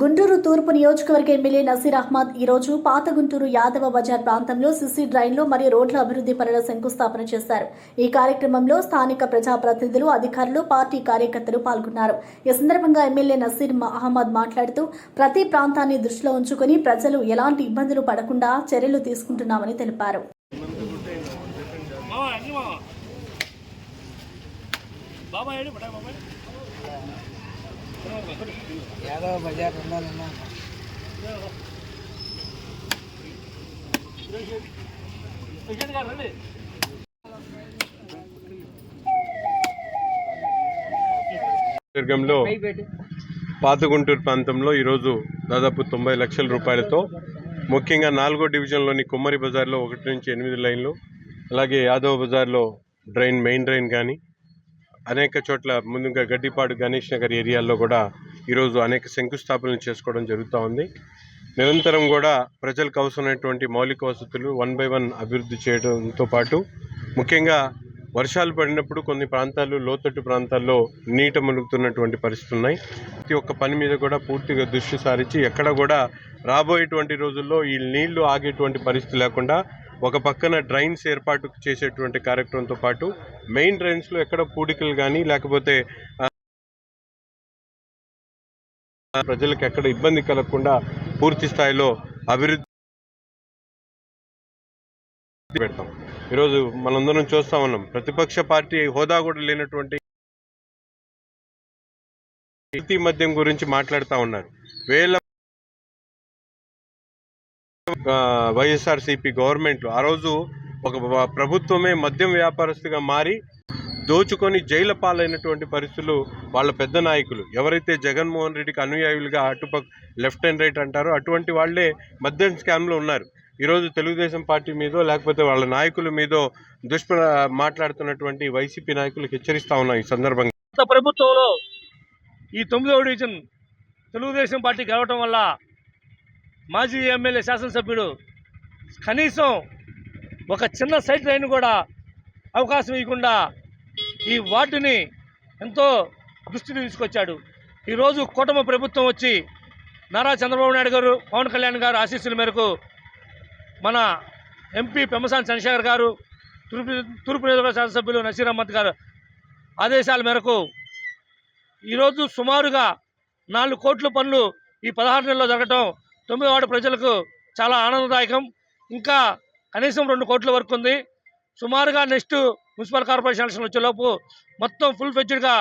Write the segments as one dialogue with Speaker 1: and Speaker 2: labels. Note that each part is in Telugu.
Speaker 1: గుంటూరు తూర్పు నియోజకవర్గ ఎమ్మెల్యే నసీర్ అహ్మద్ ఈ రోజు పాత గుంటూరు యాదవ బజార్ ప్రాంతంలో సిసి డ్రైన్లు మరియు రోడ్ల అభివృద్ధి పనుల శంకుస్థాపన చేశారు. ఈ కార్యక్రమంలో స్థానిక ప్రజాప్రతినిధులు అధికారులు పార్టీ కార్యకర్తలు పాల్గొన్నారు. ఈ సందర్భంగా ఎమ్మెల్యే నసీర్ అహ్మద్ మాట్లాడుతూ ప్రతి ప్రాంతాన్ని దృష్టిలో ఉంచుకుని ప్రజలు ఎలాంటి ఇబ్బందులు పడకుండా చర్యలు తీసుకుంటున్నామని తెలిపారు.
Speaker 2: బాబా ఏడు బాబా.
Speaker 3: యాదవ బజార్ ఉండాలన్నా.
Speaker 4: దుర్గంలో పాతగుంటూరు ప్రాంతంలో ఈరోజు దాదాపు తొంభై లక్షల రూపాయలతో ముఖ్యంగా నాలుగో డివిజన్లోని కుమ్మరి బజార్లో ఒకటి నుంచి ఎనిమిది లైన్లు అలాగే యాదవ్ బజార్లో డ్రైన్ మెయిన్ డ్రైన్ కానీ అనేక చోట్ల ముందుగా గడ్డిపాడు గణేష్ నగర్ ఏరియాల్లో కూడా ఈరోజు అనేక శంకుస్థాపనలు చేసుకోవడం జరుగుతూ ఉంది. నిరంతరం కూడా ప్రజలకు అవసరమైనటువంటి మౌలిక వసతులు వన్ బై వన్ అభివృద్ధి చేయడంతో పాటు ముఖ్యంగా వర్షాలు పడినప్పుడు కొన్ని ప్రాంతాలు లోతట్టు ప్రాంతాల్లో నీట మునుగుతున్నటువంటి పరిస్థితులు ఉన్నాయి. ప్రతి ఒక్క పని మీద కూడా పూర్తిగా దృష్టి సారించి ఎక్కడ కూడా రాబోయేటువంటి రోజుల్లో ఈ నీళ్ళు ఆగేటువంటి పరిస్థితి లేకుండా ఒక పక్కన డ్రైన్స్ ఏర్పాటు చేసేటువంటి కార్యక్రమంతో పాటు మెయిన్ డ్రైన్స్లో ఎక్కడ పూడికలు కానీ లేకపోతే ప్రజలకు ఎక్కడ ఇబ్బంది కలగకుండా పూర్తి స్థాయిలో అభివృద్ధి పెడతాం. ఈరోజు మనందరం చూస్తా ఉన్నాం. ప్రతిపక్ష పార్టీ హోదా కూడా లేనటువంటి మద్యం గురించి మాట్లాడుతూ ఉన్నారు. వేల వైఎస్ఆర్సీపీ గవర్నమెంట్ ఆ రోజు ఒక ప్రభుత్వమే మద్యం వ్యాపారస్తుగా మారి దోచుకొని జైల పాలైనటువంటి పరిస్థితులు వాళ్ళ పెద్ద నాయకులు. ఎవరైతే జగన్మోహన్ రెడ్డికి అనుయాయులుగా అటుపక్క లెఫ్ట్ అండ్ రైట్ అంటారో అటువంటి వాళ్ళే మద్యం స్కామ్లో ఉన్నారు. ఈరోజు తెలుగుదేశం పార్టీ మీదో లేకపోతే వాళ్ళ నాయకుల మీదో దుష్ప్ర మాట్లాడుతున్నటువంటి వైసీపీ నాయకులకు హెచ్చరిస్తా ఉన్నాం ఈ సందర్భంగా.
Speaker 2: ప్రభుత్వంలో ఈ తొమ్మిదవ డివిజన్ తెలుగుదేశం పార్టీ గెలవటం వల్ల మాజీ ఎమ్మెల్యే శాసనసభ్యుడు కనీసం ఒక చిన్న సైట్ లైన్ కూడా అవకాశం ఇవ్వకుండా ఈ వార్డుని ఎంతో దృష్టిని తీసుకొచ్చాడు. ఈరోజు కూటమి ప్రభుత్వం వచ్చి నారా చంద్రబాబు నాయుడు గారు పవన్ కళ్యాణ్ గారు ఆశీస్సుల మేరకు మన ఎంపీ పెమ్మసాని చంద్రశేఖర్ గారు తూర్పు తూర్పు నియోజకవర్గ శాసనసభ్యులు నసీర్ అహ్మద్ గారు ఆదేశాల మేరకు ఈరోజు సుమారుగా నాలుగు కోట్ల పనులు ఈ పదహారు నెలల్లో జరగటం తొమ్మిది వార్డు ప్రజలకు చాలా ఆనందదాయకం. ఇంకా కనీసం రెండు కోట్ల వరకు ఉంది. సుమారుగా నెక్స్ట్ మున్సిపల్ కార్పొరేషన్ ఎలక్షన్ వచ్చేలోపు మొత్తం ఫుల్ ఫెచ్డ్గా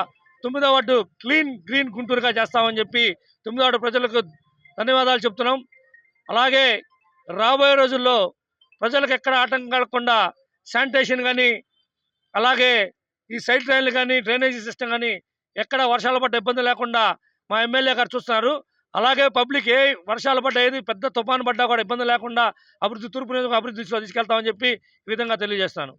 Speaker 2: తొమ్మిదో వార్డు క్లీన్ గ్రీన్ గుంటూరుగా చేస్తామని చెప్పి తొమ్మిదో వార్డు ప్రజలకు ధన్యవాదాలు చెప్తున్నాం. అలాగే రాబోయే రోజుల్లో ప్రజలకు ఎక్కడ ఆటంకం కలగకుండా శానిటేషన్ కానీ అలాగే ఈ సైడ్ లైన్లు కానీ డ్రైనేజీ సిస్టమ్ కానీ ఎక్కడ వర్షాలు పడ్డ ఇబ్బంది లేకుండా మా ఎమ్మెల్యే గారు చూస్తున్నారు. అలాగే పబ్లిక్ ఏ వర్షాలు పడ్డా ఏది పెద్ద తుఫాను పడ్డా కూడా ఇబ్బంది లేకుండా అభివృద్ధి తూర్పు నియోజకవర్గం అభివృద్ధి దిశలో తీసుకెళ్తామని చెప్పి ఈ విధంగా తెలియజేస్తాను.